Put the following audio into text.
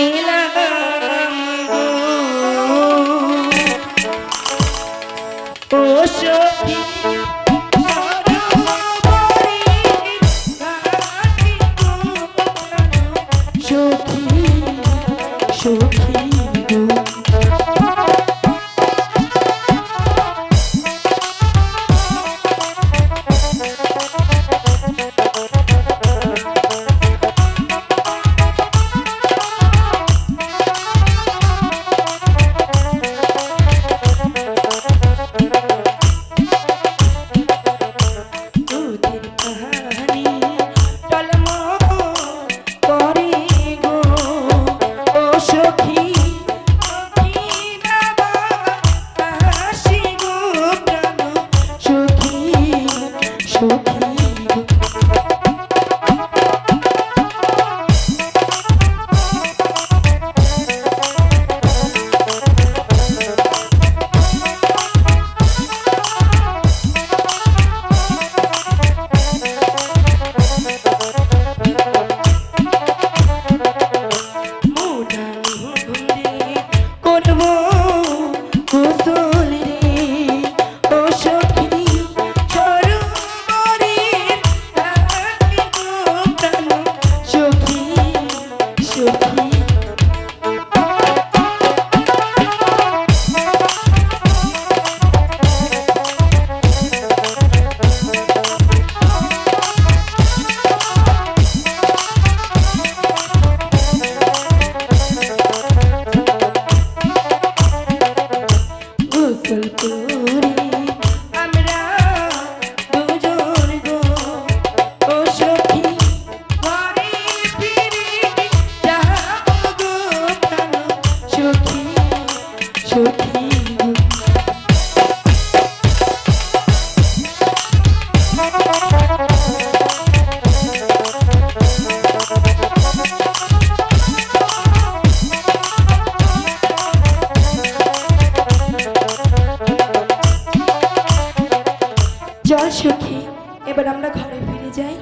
এলাম ও আমরা সখী। এবার আমরা ঘরে ফিরে যাই।